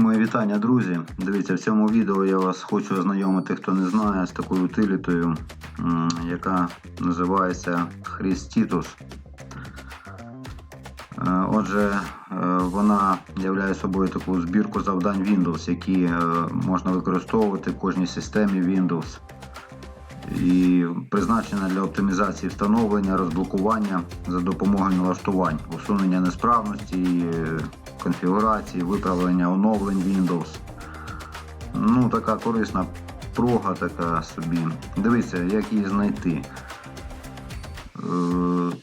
Мої вітання, друзі. Дивіться, в цьому відео я вас хочу ознайомити, хто не знає, з такою утилітою, яка називається Хрістітус. Е, Отже, е, вона являє собою таку збірку завдань Windows, які е, можна використовувати в кожній системі Windows. І призначена для оптимізації встановлення, розблокування за допомогою налаштувань, усунення несправності, конфігурації, виправлення оновлень Windows. Ну, така корисна прога така собі. Дивіться, як її знайти. Е,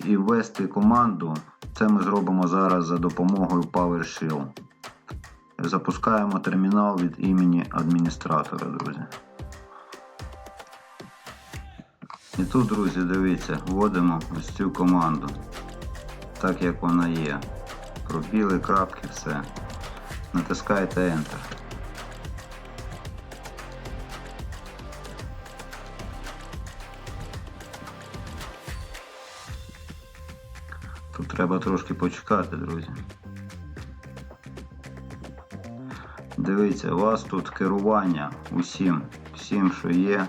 І ввести команду. Це ми зробимо зараз за допомогою PowerShell. Запускаємо термінал від імені адміністратора, друзі. І тут, друзі, дивіться, вводимо ось цю команду. Так як вона є. Пробіли, крапки, все. Натискаєте Enter. Тут треба трошки почекати, друзі. Дивіться, у вас тут керування усім, всім, що є.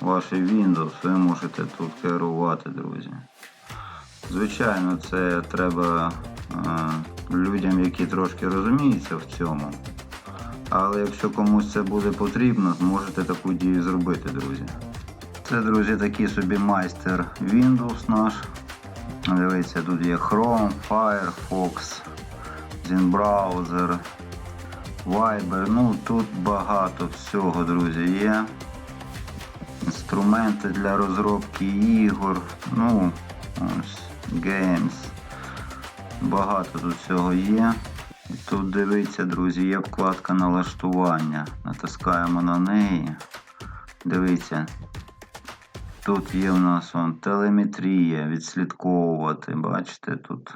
Ваш Windows, ви можете тут керувати, друзі. Звичайно, це треба е, людям, які трошки розуміються в цьому. Але якщо комусь це буде потрібно, можете таку дію зробити, друзі. Це, друзі, такий собі майстер Windows наш. Дивіться, тут є Chrome, Firefox, ZenBrowser, Viber. Ну тут багато всього, друзі, є. Інструменти для розробки ігор. Ну, ось, Games. Багато тут всього є. І тут дивіться, друзі, є вкладка налаштування. Натискаємо на неї. Дивіться. Тут є у нас вон, телеметрія, відслідковувати, бачите тут.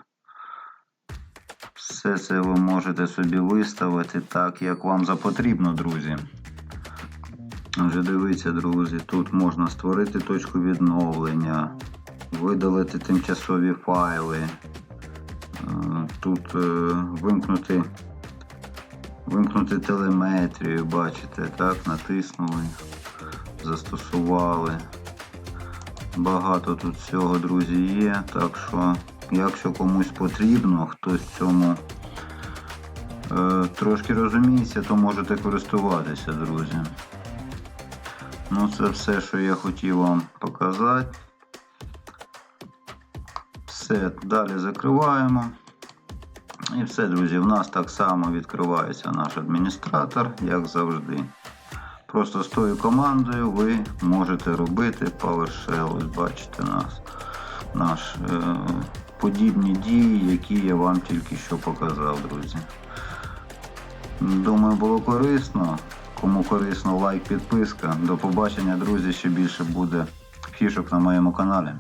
Все це ви можете собі виставити так, як вам запотрібно, друзі. Вже дивіться, друзі, тут можна створити точку відновлення, видалити тимчасові файли, е, тут е, вимкнути, вимкнути телеметрію, бачите, так, натиснули, застосували. Багато тут всього, друзі, є. Так що, якщо комусь потрібно, хтось цьому е, трошки розуміється, то можете користуватися, друзі. Ну, це все, що я хотів вам показати. Все, далі закриваємо. І все, друзі, в нас так само відкривається наш адміністратор, як завжди. Просто з тою командою ви можете робити PowerShell. Ось бачите нас, наш е, подібні дії, які я вам тільки що показав, друзі. Думаю, було корисно. Кому корисно, лайк, підписка. До побачення, друзі. Ще більше буде фішок на моєму каналі.